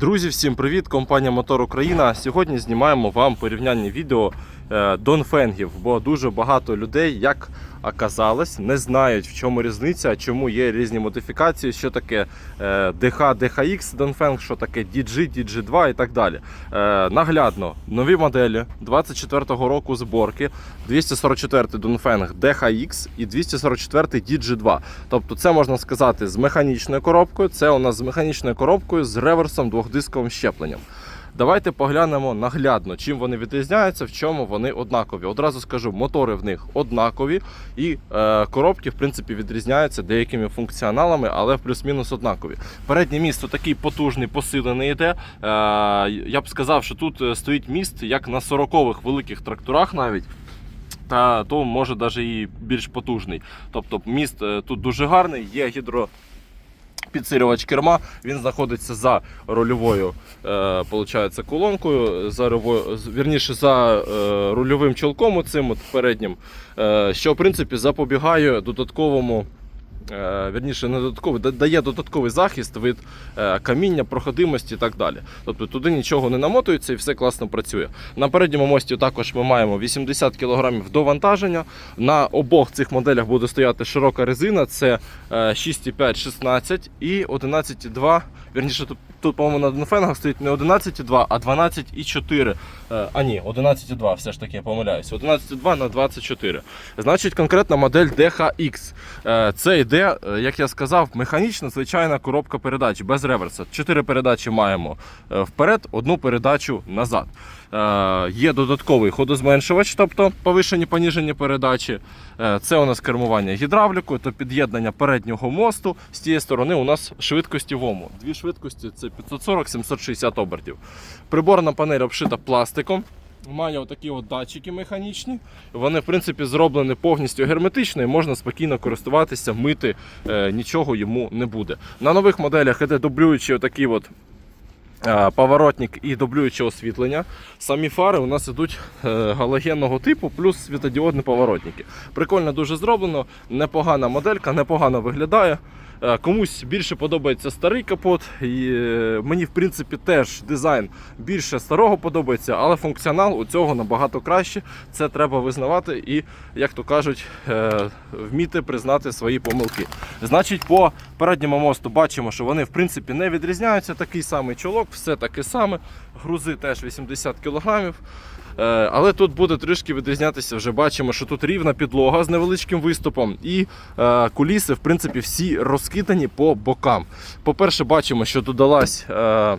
Друзі, всім привіт! Компанія Мотор Україна. Сьогодні знімаємо вам порівнянні відео е, донфенгів, бо дуже багато людей, як оказалось, не знають в чому різниця, чому є різні модифікації, що таке DH, DHX Донфенг, що таке DG, DG2 і так далі. Е, Наглядно, нові моделі 24-го року зборки, 244 Донфенг DHX і 244 DG2. Тобто це можна сказати з механічною коробкою, це у нас з механічною коробкою з реверсом двохдисковим щепленням. Давайте поглянемо наглядно, чим вони відрізняються, в чому вони однакові. Одразу скажу, мотори в них однакові, і е, коробки, в принципі, відрізняються деякими функціоналами, але плюс-мінус однакові. Переднє місто такий потужний, посилений йде. Е, я б сказав, що тут е, стоїть міст, як на 40-х великих тракторах навіть. Та то може навіть і більш потужний. Тобто міст е, тут дуже гарний, є гідро. Підсилювач керма, він знаходиться за рульовою е, колонкою, за вірніше за е, рульовим чолком оцим от переднім, е, що в принципі запобігає додатковому, вірніше не додатковий, дає додатковий захист від е, каміння, проходимості і так далі. Тобто туди нічого не намотується і все класно працює. На передньому мості також ми маємо 80 кг довантаження. На обох цих моделях буде стояти широка резина, це е, 6,5 16 і 11,2. Вірніше, тут, тут по-моєму, на Донфенгах стоїть не 11,2, а 12,4. Е, А ні, 11,2, все ж таки я помиляюся. 11,2 на 24. Значить, конкретна модель DHX. Е, Йде, е, як я сказав, механічна звичайна коробка передач без реверса. Чотири передачі маємо е, вперед, одну передачу назад. Е, Є додатковий ходозменшувач, тобто повишені поніжені передачі. Це у нас кермування гідравлікою, то під'єднання переднього мосту. З тієї сторони у нас швидкості ВОМу. Дві швидкості це 540-760 обертів. Приборна панель обшита пластиком. Має отакі от датчики механічні. Вони, в принципі, зроблені повністю герметично і можна спокійно користуватися, мити, е, нічого йому не буде. На нових моделях іде дублюючий отакий от е, поворотник і дублююче освітлення. Самі фари у нас ідуть е, галогенного типу, плюс світодіодні поворотники. Прикольно дуже зроблено, непогана моделька, непогано виглядає. Е, Комусь більше подобається старий капот, і е, мені в принципі теж дизайн більше старого подобається, але функціонал у цього набагато краще. Це треба визнавати і, як то кажуть, е, вміти признати свої помилки. Значить, по передньому мосту бачимо, що вони в принципі не відрізняються. Такий самий чолок, все таке саме. Грузи теж 80 кг. Е, Але тут буде трішки відрізнятися. Вже бачимо, що тут рівна підлога з невеличким виступом, і е, куліси, в принципі, всі розкидані по бокам. По-перше, бачимо, що додалась. Е,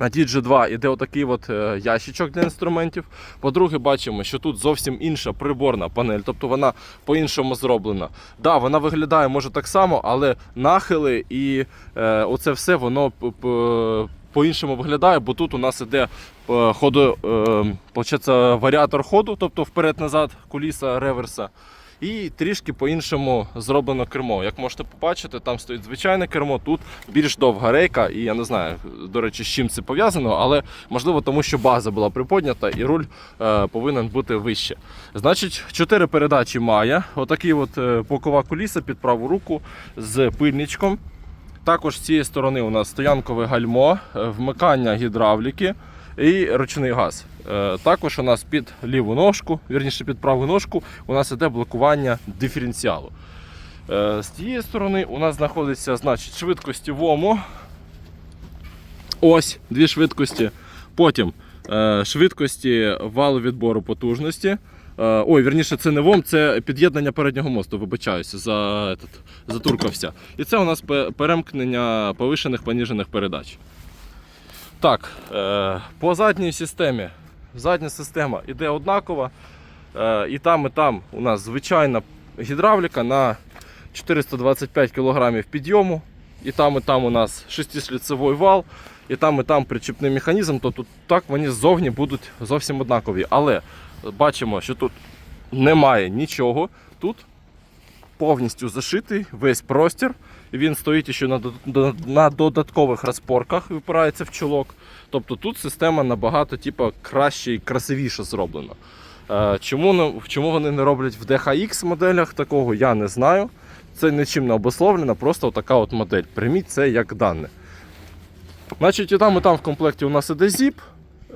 на DG2 іде отакий от ящичок для інструментів. По-друге, бачимо, що тут зовсім інша приборна панель, тобто вона по-іншому зроблена. Да, вона виглядає може так само, але нахили і е, оце все воно по-іншому виглядає, бо тут у нас іде е, ходу, е, варіатор ходу, тобто вперед-назад, куліса, реверса. І трішки по-іншому зроблено кермо. Як можете побачити, там стоїть звичайне кермо, тут більш довга рейка, і я не знаю, до речі, з чим це пов'язано, але можливо тому, що база була приподнята і руль е, повинен бути вище. Значить, чотири передачі має. Отакий от е, бокова куліса під праву руку з пильничком. Також з цієї сторони у нас стоянкове гальмо, е, вмикання гідравліки і ручний газ. Е, Також у нас під ліву ножку, вірніше під праву ножку, у нас іде блокування диференціалу. Е, З цієї сторони у нас знаходиться значить, швидкості ВОМу. Ось дві швидкості. Потім швидкості валу відбору потужності. Е, Ой, вірніше, це не ВОМ, це під'єднання переднього мосту, вибачаюся, за, затуркався. І це у нас перемкнення повишених поніжених передач. Так, е, по задній системі. Задня система іде однакова. Е, і там, і там у нас звичайна гідравліка на 425 кг підйому. І там, і там у нас шестишліцевий вал, і там, і там причіпний механізм, то тут так вони ззовні будуть зовсім однакові. Але бачимо, що тут немає нічого. Тут повністю зашитий весь простір. Він стоїть ще на, додаткових розпорках, випирається в чолок. Тобто тут система набагато типу, краще і красивіше зроблена. Е, Чому, чому вони не роблять в DHX моделях такого, я не знаю. Це нічим не обусловлено, просто така от модель. Прийміть це як дане. Значить, і там, і там в комплекті у нас іде зіп.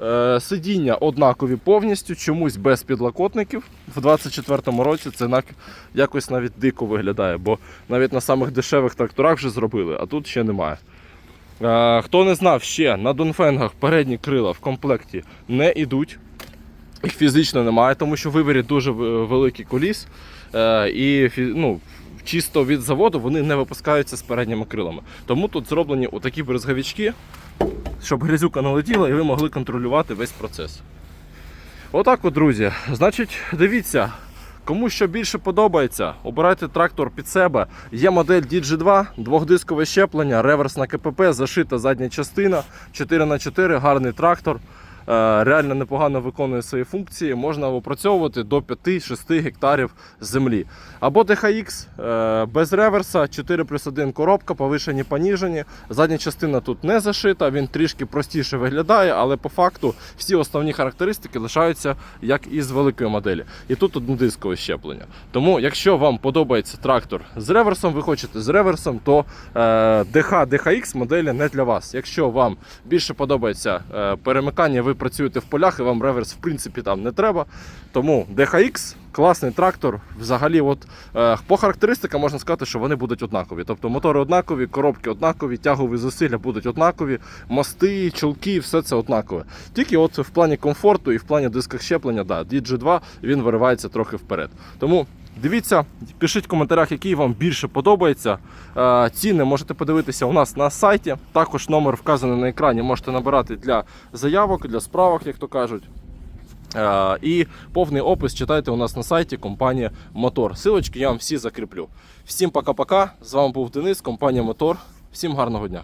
Е, Сидіння однакові повністю, чомусь без підлокотників. В 24-му році це якось навіть дико виглядає, бо навіть на самих дешевих тракторах вже зробили, а тут ще немає. Е, Хто не знав, ще на Донфенгах передні крила в комплекті не йдуть. Їх фізично немає, тому що в дуже великий коліс. Е, і ну, чисто від заводу вони не випускаються з передніми крилами. Тому тут зроблені отакі брезговички, щоб грязюка налетіла і ви могли контролювати весь процес. Отак от, друзі. Значить, дивіться, кому що більше подобається, обирайте трактор під себе. Є модель DG2, двохдискове щеплення, реверсна КПП, зашита задня частина, 4х4, гарний трактор. Е, Реально непогано виконує свої функції, можна опрацьовувати до 5-6 гектарів землі. Або DHX е, без реверса, 4 плюс 1 коробка, повишені, поніжені. Задня частина тут не зашита, він трішки простіше виглядає, але по факту всі основні характеристики лишаються як і з великої моделі. І тут однодискове щеплення. Тому, якщо вам подобається трактор з реверсом, ви хочете з реверсом, то е, DH, DHX моделі не для вас. Якщо вам більше подобається е, перемикання, ви працюєте в полях і вам реверс в принципі там не треба. Тому DHX класний трактор. Взагалі, от е, по характеристикам можна сказати, що вони будуть однакові. Тобто мотори однакові, коробки однакові, тягові зусилля будуть однакові, мости, чулки, все це однакове. Тільки от в плані комфорту і в плані дисках щеплення, да, DG2 він виривається трохи вперед. Тому Дивіться, пишіть в коментарях, який вам більше подобається. Е, Ціни можете подивитися у нас на сайті. Також номер вказаний на екрані. Можете набирати для заявок, для справок, як то кажуть. Е, І повний опис читайте у нас на сайті компанія Мотор. Силочки я вам всі закріплю. Всім пока-пока. З вами був Денис, компанія Мотор. Всім гарного дня.